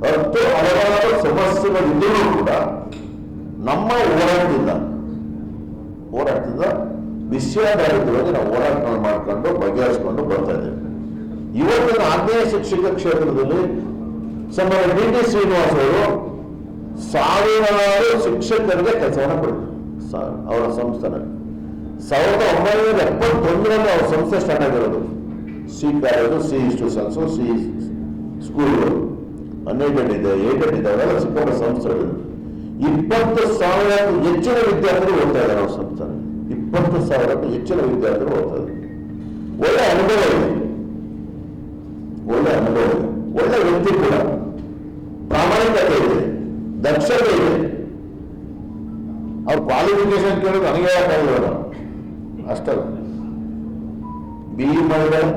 ಹತ್ತು ಹಲವಾರು ಸಮಸ್ಯೆಗಳಿದ್ದರೂ ಕೂಡ ನಮ್ಮ ಹೋರಾಟದಿಂದ ಹೋರಾಟದಿಂದ ವಿಷಯಾಧಾರಿತವಾಗಿ ನಾವು ಹೋರಾಟಗಳು ಮಾಡ್ಕೊಂಡು ಬಗೆಹರಿಸ್ಕೊಂಡು ಬರ್ತಾ ಇದ್ದೇವೆ. ಇವತ್ತಿನ ಆಗ್ನೇಯ ಶಿಕ್ಷಕ ಕ್ಷೇತ್ರದಲ್ಲಿ ಸಮರ ಡಿ ಟಿ ಶ್ರೀನಿವಾಸ್ ಅವರು ಸಾವಿರಾರು ಶಿಕ್ಷಕರಿಗೆ ಕೆಲಸವನ್ನು ಸ- ಅವರ ಸಂಸ್ಥಾನ ಸಾವಿರದ ಒಂಬೈನೂರ ಎಪ್ಪತ್ತೊಂದರಲ್ಲಿ ಅವ್ರ ಸಂಸ್ಥೆ ಸ್ಟಾರ್ಟ್ ಆಗಿರೋದು. See college, see institutions, see ಸ್ಕೂಲ್ಗಳು. Unaided ಇದೆ ಏಡೆಡ್ ಇದೆ ಅವೆಲ್ಲ ಸಿಕ್ಕಾಪಟ್ಟೆ ಸಂಸ್ಥೆಗಳು. ಇಪ್ಪತ್ತು ಸಾವಿರಕ್ಕೂ ಹೆಚ್ಚಿನ ವಿದ್ಯಾರ್ಥಿಗಳು ಓದ್ತಾ ಇದ್ದಾರೆ ಅವ್ರ ಸಂಸ್ಥೆ ಇಪ್ಪತ್ತು ಸಾವಿರಕ್ಕೂ ಹೆಚ್ಚಿನ ವಿದ್ಯಾರ್ಥಿಗಳು ಓದ್ತಾ ಇದ್ದಾರೆ. ಒಳ್ಳೆ ಅನುಭವ ಇದೆ. ಒಳ್ಳೆ ಅನುಭವ ಇದೆ. ಒಳ್ಳೆ ವ್ಯಕ್ತಿ ಕೂಡ. ಪ್ರಾಮಾಣಿಕತೆ ಇದೆ. ದಕ್ಷತೆ ಇದೆ. ಅವ್ರ ಕ್ವಾಲಿಫಿಕೇಶನ್ ಕೇಳಿದ್ರೆ ನನಗೆ ಹೇಳಕ್ಕಾಗಲ್ಲ ಅಷ್ಟಲ್ಲ ಬಿ ಇ ಮಾಡಿದ್ದಾರೆ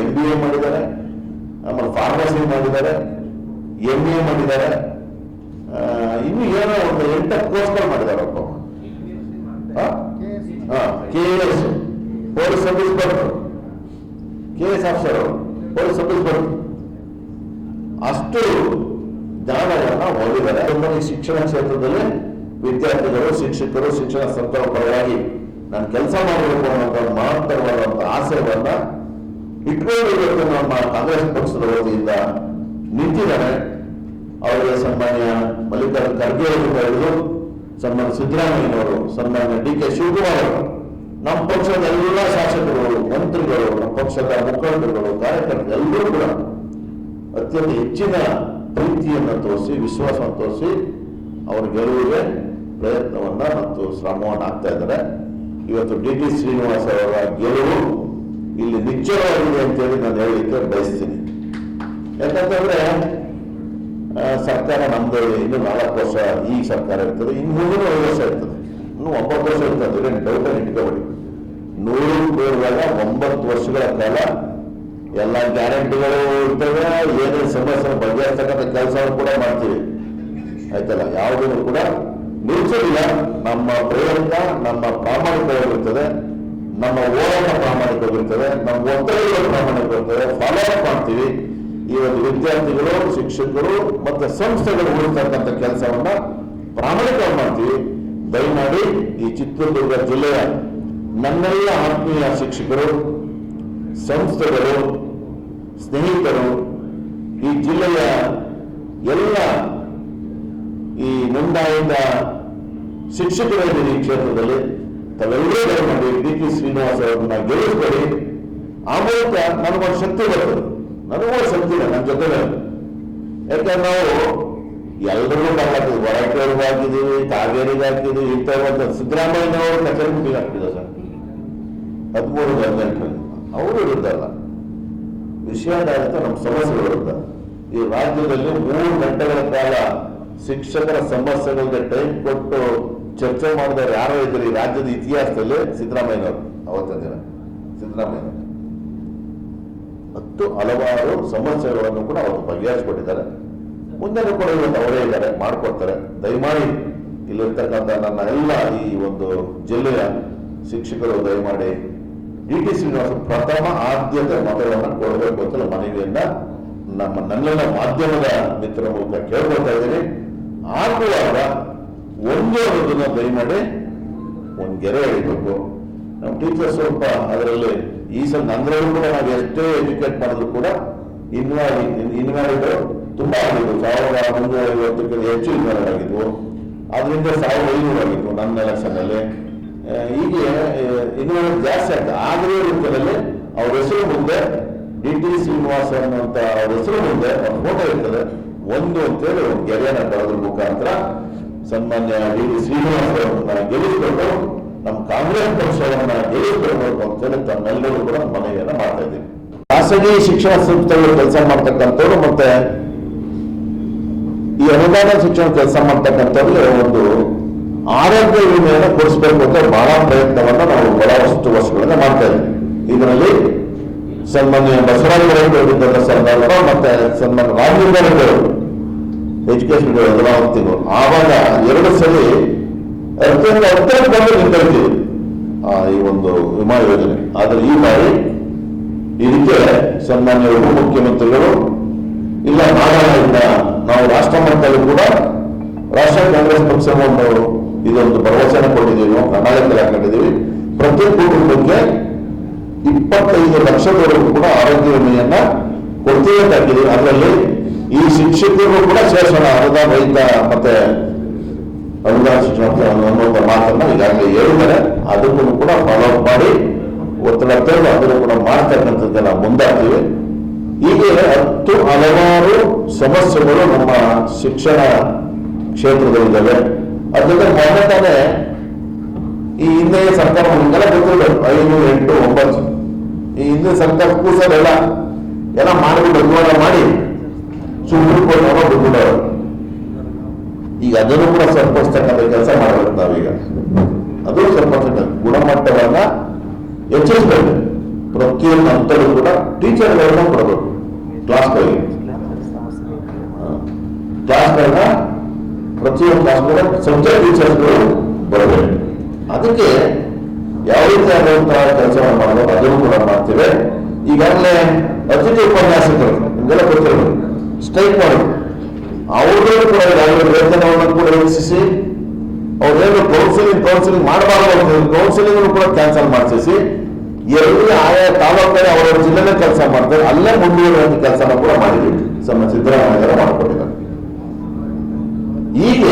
ಎಂ ಬಿ ಎ ಮಾಡಿದ್ದಾರೆ, ಆಮೇಲೆ ಫಾರ್ಮಸಿ ಮಾಡಿದ್ದಾರೆ. ಎಂ ಎ ಮಾಡಿದ್ದಾರೆ. ಇನ್ನು ಏನೋ ಒಂದು ಎಂಟ ಕೋರ್ಸ್ಗಳು ಮಾಡಿದ್ದಾರೆ ಒಬ್ಬ K S police sub inspector K S officer police sub inspector ಅಷ್ಟು ಜ್ಞಾನವನ್ನು ಓದಿದ್ದಾರೆ ತುಂಬಾ ಈ ಶಿಕ್ಷಣ ಕ್ಷೇತ್ರದಲ್ಲಿ ವಿದ್ಯಾರ್ಥಿಗಳು, ಶಿಕ್ಷಕರು, ಶಿಕ್ಷಣ ಸಂಸ್ಥೆಗಳ ಪರವಾಗಿ ನಾನು ಕೆಲಸ ಮಾಡಬೇಕು ಅನ್ನೋಂಥ ಮಹತ್ತರವಾದಂಥ ಆಸೆಯನ್ನ ಇಟ್ಕೊಂಡಿರಬೇಕು ನಮ್ಮ ಕಾಂಗ್ರೆಸ್ ಪಕ್ಷದ ವತಿಯಿಂದ ನಿಂತಿದ್ದಾರೆ. ಅವರಿಗೆ ಸನ್ಮಾನ್ಯ ಮಲ್ಲಿಕಾರ್ಜುನ ಖರ್ಗೆ ಅವರಿಂದ ಹಿಡಿದು ಸನ್ಮಾನ್ಯ ಸಿದ್ದರಾಮಯ್ಯನವರು ಸನ್ಮಾನ್ಯ ಡಿ ಕೆ ಶಿವಕುಮಾರ್ ಅವರು, ನಮ್ಮ ಪಕ್ಷದ ಎಲ್ಲ ಶಾಸಕರು, ಮಂತ್ರಿಗಳು, ನಮ್ಮ ಪಕ್ಷದ ಮುಖಂಡರುಗಳು, ಕಾರ್ಯಕರ್ತರು ಎಲ್ಲರೂ ಕೂಡ ಅತ್ಯಂತ ಹೆಚ್ಚಿನ ಪ್ರೀತಿಯನ್ನು ತೋರಿಸಿ, ವಿಶ್ವಾಸವನ್ನು ತೋರಿಸಿ ಅವರ ಗೆಲುವಿಗೆ ಪ್ರಯತ್ನವನ್ನು ಮತ್ತು ಶ್ರಮವನ್ನು ಆಗ್ತಾ ಇದ್ದಾರೆ. ಇವತ್ತು ಡಿ ಟಿ ಶ್ರೀನಿವಾಸ್ ಅವರ ಗೆಲುವು ಇಲ್ಲಿ ನಿಶ್ಚಯವಾಗಿದೆ ಅಂತೇಳಿ ನಾನು ಹೇಳಲಿಕ್ಕೆ ಬಯಸ್ತೀನಿ. ಯಾಕಂತಂದ್ರೆ ಸರ್ಕಾರ ನಮ್ದು ಇನ್ನು ನಾಲ್ಕು ವರ್ಷ ಈ ಸರ್ಕಾರ ಇರ್ತದೆ, ಇನ್ನು ಮೂರು ವರ್ಷ ಇರ್ತದೆ. ಇನ್ನು ಒಂಬತ್ತು ವರ್ಷ ಇರ್ತದೆ ಏನು ಡೌಟ್ ಇಟ್ಕೋಬೇಡಿ. ನೂರು ಬೇರುವಾಗ ಒಂಬತ್ತು ವರ್ಷಗಳ ಕಾಲ ಎಲ್ಲ ಗ್ಯಾರಂಟಿಗಳು ಇರ್ತವೆ ಏನೇನು ಸಮಸ್ಯೆ ಬಗೆಹರಿಸ್ತಕ್ಕಂಥ ಕೆಲಸ ಕೂಡ ಮಾಡ್ತೀವಿ. ಆಯ್ತಲ್ಲ? ಯಾವುದನ್ನು ಕೂಡ ನಿಲ್ಸೋದಿಲ್ಲ. ನಮ್ಮ ಪ್ರಯತ್ನ ನಮ್ಮ ಪ್ರಾಮಾಣಿಕವಾಗಿರ್ತದೆ ನಮ್ಮ ಓಡಾಟ ಪ್ರಾಮಾಣಿಕವಾಗಿರ್ತದೆ ನಮ್ಮ ಒತ್ತಡಗಳು ಪ್ರಾಮಾಣಿಕವಾಗಿರ್ತದೆ ಫಾಲೋ ಅಪ್ ಮಾಡ್ತೀವಿ. ಈ ಒಂದು ವಿದ್ಯಾರ್ಥಿಗಳು, ಶಿಕ್ಷಕರು ಮತ್ತು ಸಂಸ್ಥೆಗಳು ಉಳಿಸ್ತಕ್ಕಂಥ ಕೆಲಸವನ್ನ ಪ್ರಾಮಾಣಿಕವಾಗಿ ಮಾಡ್ತೀವಿ. ದಯಮಾಡಿ ಈ ಚಿತ್ರದುರ್ಗ ಜಿಲ್ಲೆಯ ನನ್ನೆಲ್ಲ ಆತ್ಮೀಯ ಶಿಕ್ಷಕರು, ಸಂಸ್ಥೆಗಳು, ಸ್ನೇಹಿತರು, ಈ ಜಿಲ್ಲೆಯ ಎಲ್ಲ ಈ ನೋಂದಾಯಿತ ಶಿಕ್ಷಕರಿದ್ದೀರಿ ಈ ಕ್ಷೇತ್ರದಲ್ಲಿ, ತಾವೆಲ್ಲರೂ ದಯಮಾಡಿ ಡಿ ಪಿ ಶ್ರೀನಿವಾಸ್ ಅವರನ್ನ ಗೆಲ್ಲಿಸ್ಬೇಡಿ. ಆ ಮೂಲಕ ನನಗೊಂದು ಶಕ್ತಿ ಬರ್ತದೆ. ನನಗೂ ಇದೆ ನನ್ನ ಜೊತೆ ಯಾಕಂದ್ರೆ ನಾವು ಎಲ್ಲರೂ ಹಾಕಿದ್ವಿ ಹೊರಟೂರ್ಗೆ ಹಾಕಿದೀವಿ ಕಾವೇರಿಗೆ ಹಾಕಿದ್ವಿ ಇಂಥ ಒಂದು ಸಿದ್ದರಾಮಯ್ಯನವರು ಕಚೇರಿ ಹಾಕಿದ ಸರ್. ಹದಿಮೂರು ಗಂಟೆ ಅವರು ಇರುತ್ತಲ್ಲ. ವಿಷಯಾಧಾರಿತ ನಮ್ಮ ಸಮಸ್ಯೆಗಳು ಇರುತ್ತೆ. ಈ ರಾಜ್ಯದಲ್ಲಿ ಮೂರು ಗಂಟೆಗಳ ಕಾಲ ಶಿಕ್ಷಕರ ಸಮಸ್ಯೆಗಳಿಗೆ ಟೈಮ್ ಕೊಟ್ಟು ಚರ್ಚೆ ಮಾಡಿದವರು ಯಾರೋ ಇದ್ರೆ ಈ ರಾಜ್ಯದ ಇತಿಹಾಸದಲ್ಲಿ ಸಿದ್ದರಾಮಯ್ಯನವರು, ಅವತ್ತಿನ ದಿನ. ಸಿದ್ದರಾಮಯ್ಯನವರು. ಹತ್ತು ಹಲವಾರು ಸಮಸ್ಯೆಗಳನ್ನು ಕೂಡ ಅವರು ಬಗೆಹರಿಸಿಕೊಟ್ಟಿದ್ದಾರೆ. ಮುಂದೆನೂ ಕೂಡ ಇವತ್ತು ಅವರೇ ಇದ್ದಾರೆ, ಮಾಡ್ಕೊಡ್ತಾರೆ. ದಯಮಾಡಿ ಇಲ್ಲಿರ್ತಕ್ಕಂಥ ನನ್ನ ಎಲ್ಲ ಈ ಒಂದು ಜಿಲ್ಲೆಯ ಶಿಕ್ಷಕರು ದಯಮಾಡಿ ಡಿ ಟಿ ಶ್ರೀನಿವಾಸ ಪ್ರಥಮ ಆದ್ಯತೆ ಮತಗಳನ್ನು ಕೊಡಬೇಕು ಅಂತ ಮನವಿಯನ್ನ ನಮ್ಮ ನನ್ನೆಲ್ಲ ಮಾಧ್ಯಮದ ಮಿತ್ರರ ಮೂಲಕ ಕೇಳ್ಕೊಳ್ತಾ ಇದ್ದೀನಿ. ಆಗುವಾಗ ಒಂದೇ ಒಂದನ್ನು ದಯಮಾಡಿ ಒಂದು ಗೆರೆ ಹಿಡಿಬೇಕು. ನಮ್ಮ ಟೀಚರ್ ಸ್ವಲ್ಪ ಅದರಲ್ಲಿ ಈ ಸಲ ನಂದ್ರೂ ಕೂಡ ನಾವು ಎಷ್ಟೇ ಎಜುಕೇಟ್ ಮಾಡಿದ್ರು ಕೂಡ ಇನ್ವಾಲ್ವ್ ಇನ್ವಾಲಿಡ್ ತುಂಬಾ ಆಗಿದ್ದು ಸಾವಿರದ ಮುನ್ನೂರ ಐವತ್ತಕ್ಕಿಂತ ಹೆಚ್ಚು ಇನ್ವಾಲ್ವ್ ಆಗಿದ್ವು. ಅದರಿಂದ ಸಾವಿರದ ಐನೂರು ಆಗಿದ್ವು ನನ್ನ ಎಲೆಕ್ಷನ್ ಅಲ್ಲಿ. ಆ, ಹೀಗೆ ಇನ್ವಾಲ್ವ್ ಜಾಸ್ತಿ ಆಗ್ತದೆ ಆಗಲೇ ರೂಪದಲ್ಲಿ ಅವ್ರ ಹೆಸರು ಮುಂದೆ ಡಿ ಟಿ ಶ್ರೀನಿವಾಸ್ ಅನ್ನುವಂತ ಅವ್ರ ಹೆಸರು ಮುಂದೆ ಒಂದು ಫೋಟೋ ಇರ್ತದೆ. ಒಂದು ಅಂತೇಳಿ ಒಂದು ಗೆರೆಯನ್ನ ಬರೋದ್ರ ಮುಖಾಂತರ ಸನ್ಮಾನ್ಯ ಡಿ ಟಿ ಶ್ರೀನಿವಾಸ್ ಗೆಲ್ಲಿಸಿಕೊಂಡು ನಮ್ಮ ಕಾಂಗ್ರೆಸ್ ಪಕ್ಷವನ್ನ ದೇವರ ತಮ್ಮೆಲ್ಲರೂ ಕೂಡ ಮನವಿಯನ್ನ ಮಾಡ್ತಾ ಇದ್ದೀವಿ. ಖಾಸಗಿ ಶಿಕ್ಷಣ ಸಂಸ್ಥೆಗಳು ಕೆಲಸ ಮಾಡ್ತಕ್ಕಂಥವ್ರು ಮತ್ತೆ ಈ ಅನುದಾನ ಶಿಕ್ಷಣ ಕೆಲಸ ಮಾಡ್ತಕ್ಕಂಥವ್ರಿಗೆ ಒಂದು ಆರೋಗ್ಯ ವಿಮೆಯನ್ನು ಕೊಡಿಸ್ಬೇಕು ಅಂತ ಬಹಳ ಪ್ರಯತ್ನವನ್ನು ನಾವು ಬಹಳಷ್ಟು ವರ್ಷಗಳಿಂದ ಮಾಡ್ತಾ ಇದ್ದೀವಿ. ಇದರಲ್ಲಿ ಸನ್ಮಾನ್ಯ ಬಸವರಾಜ ಅವರಿದ್ದಂಥ ಸಂದರ್ಭ ಮತ್ತೆ ಸನ್ಮಾನ್ಯ ರಾಜೇಂದ್ರ ಎಜುಕೇಶನ್ ಎದುರಾಗ್ತೀವಿ ಆವಾಗ ಎರಡು ಸಲ ಅತ್ಯಂತ ಅತ್ಯಂತ ಬಂದು ನಿಂತೈತಿ. ಈ ಒಂದು ವಿಮಾ ಯೋಜನೆ. ಆದರೆ ಈ ಬಾರಿ ಇದಕ್ಕೆ ಸನ್ಮಾನ್ಯ ಉಪಮುಖ್ಯಮಂತ್ರಿಗಳು ಇಲ್ಲ ನಾಗಾಲ್ಯಾಂಡ್ ನಾವು ರಾಷ್ಟ್ರ ಮಟ್ಟದಲ್ಲಿ ಕೂಡ ರಾಷ್ಟ್ರೀಯ ಕಾಂಗ್ರೆಸ್ ಪಕ್ಷವನ್ನು ಇದೊಂದು ಪ್ರವಚನ ಕೊಟ್ಟಿದ್ದೀವಿ, ನಾವು ಪ್ರಣಾಳಿಕೆ ಹಾಕೊಂಡಿದ್ದೀವಿ. ಪ್ರತಿ ಕುಟುಂಬಕ್ಕೆ ಇಪ್ಪತ್ತೈದು ಲಕ್ಷದವರೆಗೂ ಕೂಡ ಆರೋಗ್ಯ ವಿಮೆಯನ್ನ ಕೊಡ್ತೀವಿ ಅಂತ ಹಾಕಿದ್ದೀವಿ. ಅದರಲ್ಲಿ ಈ ಶಿಕ್ಷಕರು ಕೂಡ ಶೇಷಣ ಅರ್ಧ ರೈತ ಮತ್ತೆ ಅನುದಾನ ಶಿಕ್ಷಣ ಅನ್ನೋದು ಮಾತನ್ನ ಈಗಾಗಲೇ ಹೇಳಿದ್ದಾರೆ. ಅದಕ್ಕೂ ಕೂಡ ಫಾಲೋ ಅಪ್ ಮಾಡಿ ಒತ್ತಡ ತೆಗೆದು ಅದನ್ನು ಕೂಡ ಮಾಡ್ತಕ್ಕಂಥದ್ದು ನಾವು ಮುಂದಾಗ್ತೀವಿ. ಹೀಗೆ ಹತ್ತು ಹಲವಾರು ಸಮಸ್ಯೆಗಳು ನಮ್ಮ ಶಿಕ್ಷಣ ಕ್ಷೇತ್ರದಲ್ಲಿದ್ದಾವೆ. ಅದರಿಂದ ಮೊನ್ನೆ ತಾನೇ ಈ ಹಿಂದೆ ಸರ್ಕಾರ ನಿಮಗೆಲ್ಲ ಗೊತ್ತಿಲ್ಲ ಐದು, ಎಂಟು, ಒಂಬತ್ತು. ಈ ಹಿಂದೆ ಸರ್ಕಾರ ಕೂಸಲೆಲ್ಲ ಎಲ್ಲ ಮಾಡಿ ಬಂಡವಾಳ ಮಾಡಿ ಸುಪ್ರೀಂ ಕೋರ್ಟ್ ಅವರು ಈಗ ಅದನ್ನು ಕೂಡ ಕೂಡ ಟೀಚರ್ಗಳನ್ನ ಕೊಡಬೇಕು. ಕ್ಲಾಸ್ಗಳಿಗೆ ಕ್ಲಾಸ್ಗಳನ್ನ ಪ್ರತಿಯೊಂದು ಕ್ಲಾಸ್ಗಳ ಸಬ್ಜೆಕ್ಟ್ ಟೀಚರ್ಸ್ಗಳು ಬರಬೇಕು. ಅದಕ್ಕೆ ಯಾವ ರೀತಿಯಾದಂತಹ ಕೆಲಸವನ್ನು ಮಾಡಬೇಕು, ಅದನ್ನು ಕೂಡ ಮಾಡ್ತೇವೆ. ಈಗಾಗಲೇ ಅತಿಥಿ ಉಪನ್ಯಾಸಕರು, ನಿಮಗೆಲ್ಲ ಗೊತ್ತಿರಬೇಕು ಸ್ಟ್ರೈಕ್ ಮಾಡೋದು. ಅವ್ರಿಗೂ ಕೂಡ ಈಗಾಗಲೇ ವೇತನವನ್ನು ಕೂಡ ಹೆಚ್ಚಿಸಿ ಅವ್ರೇನು ಕೌನ್ಸಿಲಿಂಗ್ ಕೌನ್ಸಿಲಿಂಗ್ ಮಾಡಬಾರ್ದು ಕೌನ್ಸಿಲಿಂಗ್ ಕೂಡ ಕ್ಯಾನ್ಸಲ್ ಮಾಡಿಸಿ ಎರಡು ಆಯಾ ತಾಲೂಕಲ್ಲಿ ಅವರವರ ಜಿಲ್ಲೆನೇ ಕೆಲಸ ಮಾಡ್ತಾರೆ. ಅಲ್ಲೇ ಮುಂದುವರಿದಂತ ಕೆಲಸನ ಕೂಡ ಮಾಡಿದ್ವಿ ನಮ್ಮ ಸಿದ್ದರಾಮಯ್ಯ ಮಾಡಿಕೊಟ್ಟಿದ್ದಾರೆ ಹೀಗೆ